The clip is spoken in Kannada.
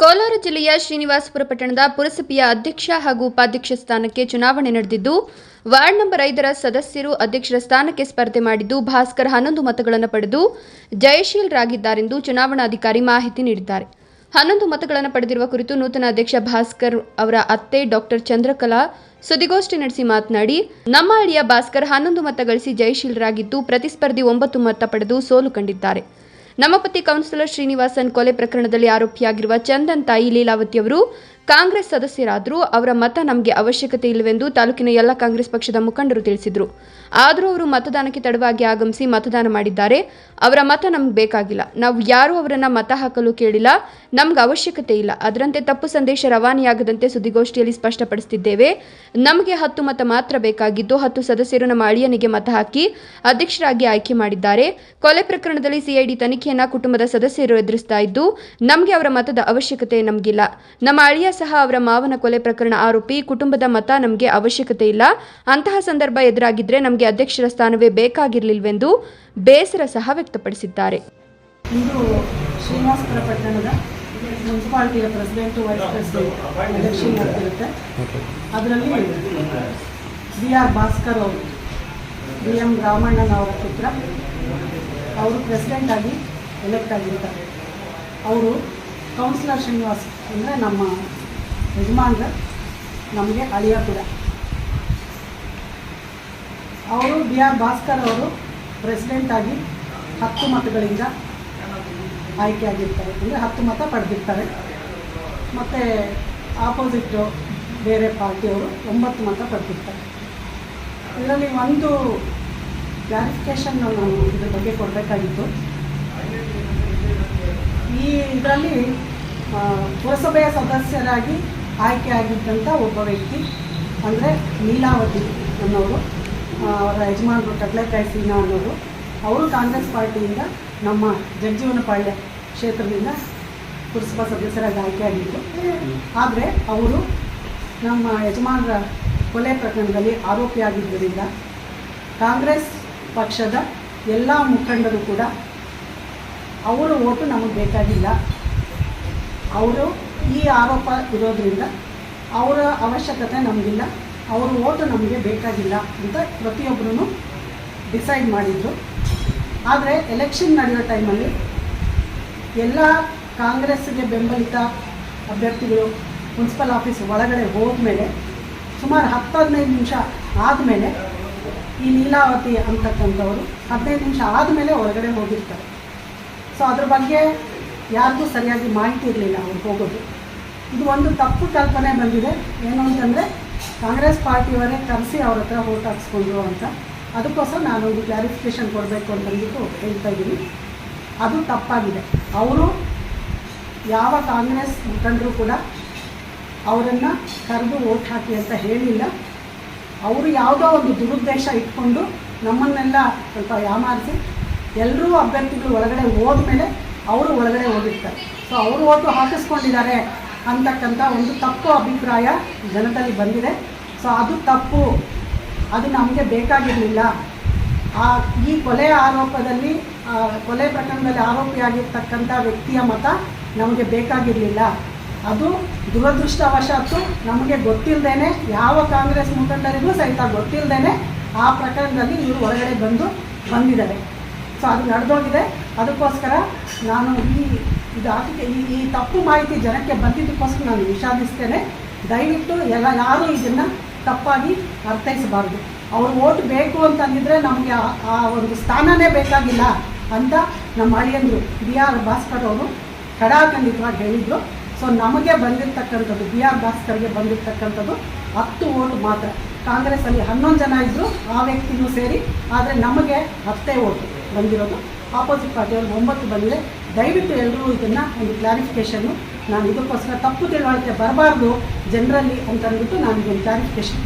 ಕೋಲಾರ ಜಿಲ್ಲೆಯ ಶ್ರೀನಿವಾಸಪುರ ಪಟ್ಟಣದ ಪುರಸಭೆಯ ಅಧ್ಯಕ್ಷ ಹಾಗೂ ಉಪಾಧ್ಯಕ್ಷ ಸ್ಥಾನಕ್ಕೆ ಚುನಾವಣೆ ನಡೆದಿದ್ದು, ವಾರ್ಡ್ ನಂಬರ್ ಐದರ ಸದಸ್ಯರು ಅಧ್ಯಕ್ಷರ ಸ್ಥಾನಕ್ಕೆ ಸ್ಪರ್ಧೆ ಮಾಡಿದ್ದು, ಭಾಸ್ಕರ್ ಹನ್ನೊಂದು ಮತಗಳನ್ನು ಪಡೆದು ಜಯಶೀಲರಾಗಿದ್ದಾರೆಂದು ಚುನಾವಣಾಧಿಕಾರಿ ಮಾಹಿತಿ ನೀಡಿದ್ದಾರೆ. ಹನ್ನೊಂದು ಮತಗಳನ್ನು ಪಡೆದಿರುವ ಕುರಿತು ನೂತನ ಅಧ್ಯಕ್ಷ ಭಾಸ್ಕರ್ ಅವರ ಅತ್ತೆ ಡಾಕ್ಟರ್ ಚಂದ್ರಕಲಾ ಸುದ್ದಿಗೋಷ್ಠಿ ನಡೆಸಿ ಮಾತನಾಡಿ, ನಮ್ಮ ಹಳ್ಳಿಯ ಭಾಸ್ಕರ್ ಹನ್ನೊಂದು ಮತ ಗಳಿಸಿ ಜಯಶೀಲರಾಗಿದ್ದು, ಪ್ರತಿಸ್ಪರ್ಧಿ ಒಂಬತ್ತು ಮತ ಪಡೆದು ಸೋಲು ಕಂಡಿದ್ದಾರೆ. ನಮ್ಮ ಕೌನ್ಸಿಲರ್ ಶ್ರೀನಿವಾಸನ್ ಕೊಲೆ ಪ್ರಕರಣದಲ್ಲಿ ಆರೋಪಿಯಾಗಿರುವ ಚಂದನ್ ತಾಯಿ ಲೀಲಾವತಿ ಅವರು ಕಾಂಗ್ರೆಸ್ ಸದಸ್ಯರಾದರೂ ಅವರ ಮತ ನಮಗೆ ಅವಶ್ಯಕತೆ ಇಲ್ಲವೆಂದು ತಾಲೂಕಿನ ಎಲ್ಲ ಕಾಂಗ್ರೆಸ್ ಪಕ್ಷದ ಮುಖಂಡರು ತಿಳಿಸಿದರು. ಆದರೂ ಅವರು ಮತದಾನಕ್ಕೆ ತಡವಾಗಿ ಆಗಮಿಸಿ ಮತದಾನ ಮಾಡಿದ್ದಾರೆ. ಅವರ ಮತ ನಮ್ಗೆ ಬೇಕಾಗಿಲ್ಲ. ನಾವು ಯಾರೂ ಅವರನ್ನ ಮತ ಹಾಕಲು ಕೇಳಿಲ್ಲ. ನಮ್ಗೆ ಅವಶ್ಯಕತೆ ಇಲ್ಲ. ಅದರಂತೆ ತಪ್ಪು ಸಂದೇಶ ರವಾನೆಯಾಗದಂತೆ ಸುದ್ದಿಗೋಷ್ಠಿಯಲ್ಲಿ ಸ್ಪಷ್ಟಪಡಿಸುತ್ತಿದ್ದೇವೆ ನಮಗೆ ಹತ್ತು ಮತ ಮಾತ್ರ ಬೇಕಾಗಿದ್ದು ಹತ್ತು ಸದಸ್ಯರು ನಮ್ಮ ಅಳಿಯನಿಗೆ ಮತ ಹಾಕಿ ಅಧ್ಯಕ್ಷರಾಗಿ ಆಯ್ಕೆ ಮಾಡಿದ್ದಾರೆ. ಕೊಲೆ ಪ್ರಕರಣದಲ್ಲಿ ಸಿಐಡಿ ತನಿಖೆಯನ್ನ ಕುಟುಂಬದ ಸದಸ್ಯರು ಎದುರಿಸ್ತಾ ಇದ್ದು, ನಮಗೆ ಅವರ ಮತದ ಅವಶ್ಯಕತೆ ನಮಗಿಲ್ಲ. ನಮ್ಮ ಅಳಿಯ ಸಹ ಅವರ ಮಾವನ ಕೊಲೆ ಪ್ರಕರಣ ಆರೋಪಿ ಕುಟುಂಬದ ಮತ ನಮಗೆ ಅವಶ್ಯಕತೆ ಇಲ್ಲ. ಅಂತಹ ಸಂದರ್ಭ ಎದುರಾಗಿದ್ರೆ ನಮಗೆ ಅಧ್ಯಕ್ಷರ ಸ್ಥಾನವೇ ಬೇಕಾಗಿರಲಿಲ್ವೆಂದು ಬೇಸರ ಸಹ ವ್ಯಕ್ತಪಡಿಸಿದ್ದಾರೆ. ಇಂದು ಶ್ರೀನಿವಾಸಪುರ ಪಟ್ಟಣದ ಮುನ್ಸಿಪಾಲ್ಟಿಯ ಪ್ರೆಸಿಡೆಂಟು ವೈಸ್ ಪ್ರೆಸಿಡೆಂಟ್ ಎಲೆಕ್ಷನ್ ನಡೆದಿರುತ್ತೆ ಅದರಲ್ಲಿ ಬಿ ಆರ್ ಭಾಸ್ಕರ್ ಅವರು, ಬಿ ಎಂ ರಾಮಣ್ಣನವರ ಪುತ್ರ, ಅವರು ಪ್ರೆಸಿಡೆಂಟ್ ಆಗಿ ಎಲೆಕ್ಟ್ ಆಗಿರ್ತಾರೆ. ಅವರು ಕೌನ್ಸಿಲರ್ ಶ್ರೀನಿವಾಸ್ ಅಂದರೆ ನಮ್ಮ ಯಜಮಾನ್ರ ನಮಗೆ ಅಳಿಯ ಕೂಡ. ಅವರು ಬಿ ಆರ್ ಭಾಸ್ಕರ್ ಅವರು ಪ್ರೆಸಿಡೆಂಟ್ ಆಗಿ ಹತ್ತು ಮತಗಳಿಂದ ಆಯ್ಕೆಯಾಗಿರ್ತಾರೆ. ಅಂದರೆ ಹತ್ತು ಮತ ಪಡೆದಿರ್ತಾರೆ. ಮತ್ತು ಆಪೋಸಿಟ್ಟು ಬೇರೆ ಪಾರ್ಟಿಯವರು ಒಂಬತ್ತು ಮತ ಪಡೆದಿರ್ತಾರೆ. ಇದರಲ್ಲಿ ಒಂದು ಕ್ಲಾರಿಫಿಕೇಷನ್ ನಾನು ಇದ್ರ ಬಗ್ಗೆ ಕೊಡಬೇಕಾಗಿತ್ತು. ಈ ಇದರಲ್ಲಿ ಪುರಸಭೆಯ ಸದಸ್ಯರಾಗಿ ಆಯ್ಕೆಯಾಗಿದ್ದಂಥ ಒಬ್ಬ ವ್ಯಕ್ತಿ, ಅಂದರೆ ಲೀಲಾವತಿ ಅನ್ನೋರು ಅವರ ಯಜಮಾನರು ಕಡಲೆಕಾಯಿ ಸೀನಾ ಅನ್ನೋರು, ಅವರು ಕಾಂಗ್ರೆಸ್ ಪಾರ್ಟಿಯಿಂದ ನಮ್ಮ ಜಗಜೀವನಪಾಳ್ಯ ಕ್ಷೇತ್ರದಿಂದ ಪುರಸಭಾ ಸದಸ್ಯರಾಗಿ ಆಯ್ಕೆಯಾಗಿದ್ದರು ಆದರೆ ಅವರು ನಮ್ಮ ಯಜಮಾನರ ಕೊಲೆ ಪ್ರಕರಣದಲ್ಲಿ ಆರೋಪಿಯಾಗಿದ್ದರಿಂದ ಕಾಂಗ್ರೆಸ್ ಪಕ್ಷದ ಎಲ್ಲ ಮುಖಂಡರು ಕೂಡ ಅವರ ಓಟು ನಮಗೆ ಬೇಕಾಗಿಲ್ಲ. ಅವರು ಈ ಆರೋಪ ಇರೋದ್ರಿಂದ ಅವರ ಅವಶ್ಯಕತೆ ನಮಗಿಲ್ಲ. ಅವ್ರ ಓಟು ನಮಗೆ ಬೇಕಾಗಿಲ್ಲ ಅಂತ ಪ್ರತಿಯೊಬ್ಬರೂ ಡಿಸೈಡ್ ಮಾಡಿದರು. ಆದರೆ ಎಲೆಕ್ಷನ್ ನಡೆಯೋ ಟೈಮಲ್ಲಿ ಎಲ್ಲ ಕಾಂಗ್ರೆಸ್ಗೆ ಬೆಂಬಲಿತ ಅಭ್ಯರ್ಥಿಗಳು ಮುನ್ಸಿಪಲ್ ಆಫೀಸ್ ಒಳಗಡೆ ಹೋದ್ಮೇಲೆ ಸುಮಾರು ಹತ್ತು ಹದಿನೈದು ನಿಮಿಷ ಆದಮೇಲೆ ಈ ಲೀಲಾವತಿ ಅಂತಕ್ಕಂಥವ್ರು ಹದಿನೈದು ನಿಮಿಷ ಆದಮೇಲೆ ಒಳಗಡೆ ಹೋಗಿರ್ತಾರೆ. ಸೊ ಅದ್ರ ಬಗ್ಗೆ ಯಾರಿಗೂ ಸರಿಯಾಗಿ ಮಾಹಿತಿ ಇರಲಿಲ್ಲ ಅವ್ರು ಹೋಗೋದು. ಇದು ಒಂದು ತಪ್ಪು ಕಲ್ಪನೆ ಬಂದಿದೆ. ಏನು ಅಂತಂದರೆ ಕಾಂಗ್ರೆಸ್ ಪಾರ್ಟಿಯವರೇ ಕರೆಸಿ ಅವ್ರ ಹತ್ರ ಓಟ್ ಹಾಕ್ಸ್ಕೊಂಡ್ರು ಅಂತ. ಅದಕ್ಕೋಸ್ಕರ ನಾನೊಂದು ಕ್ಲಾರಿಫಿಕೇಷನ್ ಕೊಡಬೇಕು ಅಂತ ಅಂದ್ಬಿಟ್ಟು ಹೇಳ್ತಾ ಇದ್ದೀನಿ. ಅದು ತಪ್ಪಾಗಿದೆ. ಅವರು ಯಾವ ಕಾಂಗ್ರೆಸ್ ಮುಖಂಡರು ಕೂಡ ಅವರನ್ನು ಕರೆದು ಓಟ್ ಹಾಕಿ ಅಂತ ಹೇಳಿಲ್ಲ. ಅವರು ಯಾವುದೋ ಒಂದು ದುರುದ್ದೇಶ ಇಟ್ಕೊಂಡು ನಮ್ಮನ್ನೆಲ್ಲ ಸ್ವಲ್ಪ ಯಾಮಾರಿಸಿ ಎಲ್ಲರೂ ಅಭ್ಯರ್ಥಿಗಳು ಒಳಗಡೆ ಹೋದ್ಮೇಲೆ ಅವರು ಒಳಗಡೆ ಹೋಗಿರ್ತಾರೆ. ಸೊ ಅವರು ಓಟು ಹಾಕಿಸ್ಕೊಂಡಿದ್ದಾರೆ ಅಂತಕ್ಕಂಥ ಒಂದು ತಪ್ಪು ಅಭಿಪ್ರಾಯ ಜನದಲ್ಲಿ ಬಂದಿದೆ. ಸೊ ಅದು ತಪ್ಪು. ಅದು ನಮಗೆ ಬೇಕಾಗಿರಲಿಲ್ಲ. ಆ, ಈ ಕೊಲೆ ಆರೋಪದಲ್ಲಿ ಕೊಲೆ ಪ್ರಕರಣದಲ್ಲಿ ಆರೋಪಿಯಾಗಿರ್ತಕ್ಕಂಥ ವ್ಯಕ್ತಿಯ ಮತ ನಮಗೆ ಬೇಕಾಗಿರಲಿಲ್ಲ. ಅದು ದುರದೃಷ್ಟವಶಾತ್ತು ನಮಗೆ ಗೊತ್ತಿಲ್ಲದೇನೆ ಯಾವ ಕಾಂಗ್ರೆಸ್ ಮುಖಂಡರಿಗೂ ಸಹಿತ ಗೊತ್ತಿಲ್ಲದೇನೆ ಆ ಪ್ರಕರಣದಲ್ಲಿ ಇವರು ಹೊರಗಡೆ ಬಂದು ಬಂದಿದ್ದಾರೆ. ಸೊ, ಅದು ನಡೆದೋಗಿದೆ. ಅದಕ್ಕೋಸ್ಕರ ನಾನು ಈ ಇದು ಅದಕ್ಕೆ ಈ ಈ ತಪ್ಪು ಮಾಹಿತಿ ಜನಕ್ಕೆ ಬಂದಿದ್ದಕ್ಕೋಸ್ಕರ ನಾನು ವಿಷಾದಿಸ್ತೇನೆ. ದಯವಿಟ್ಟು ಎಲ್ಲ ಯಾರೂ ಇದನ್ನು ತಪ್ಪಾಗಿ ಅರ್ಥೈಸಬಾರ್ದು. ಅವ್ರು ಓಟ್ ಬೇಕು ಅಂತಂದಿದ್ರೆ ನಮಗೆ ಆ- ಆ ಒಂದು ಸ್ಥಾನನೇ ಬೇಕಾಗಿಲ್ಲ ಅಂತ ನಮ್ಮ ಅಳಿಯಂದರು ಬಿ ಆರ್ ಭಾಸ್ಕರ್ ಅವರು ಖಡಾಖಂಡಿತವಾಗಿ ಹೇಳಿದರು. ಸೊ, ನಮಗೆ ಬಂದಿರತಕ್ಕಂಥದ್ದು, ಬಿ ಆರ್ ಭಾಸ್ಕರ್ಗೆ ಬಂದಿರತಕ್ಕಂಥದ್ದು ಹತ್ತು ಓಟು ಮಾತ್ರ. ಕಾಂಗ್ರೆಸ್ಸಲ್ಲಿ ಹನ್ನೊಂದು ಜನ ಇದ್ದರು ಆ ವ್ಯಕ್ತಿನೂ ಸೇರಿ, ಆದರೆ ನಮಗೆ ಹತ್ತೇ ಓಟು. ಬಂದಿರೋದು. ಆಪೋಸಿಟ್ ಪಾರ್ಟಿಯವ್ರಿಗೆ ಒಂಬತ್ತು ಬಂದಿದೆ. ದಯವಿಟ್ಟು ಎಲ್ಲರೂ ಇದನ್ನು ಒಂದು ಕ್ಲಾರಿಫಿಕೇಷನ್ನು ನಾನು ಇದಕ್ಕೋಸ್ಕರ ತಪ್ಪು ತಿಳುವಳಿಕೆ ಬರಬಾರ್ದು ಜನರಲ್ಲಿ ಅಂತ ಅಂದ್ಬಿಟ್ಟು ನಾನು ಇದೊಂದು ಕ್ಲಾರಿಫಿಕೇಷನ್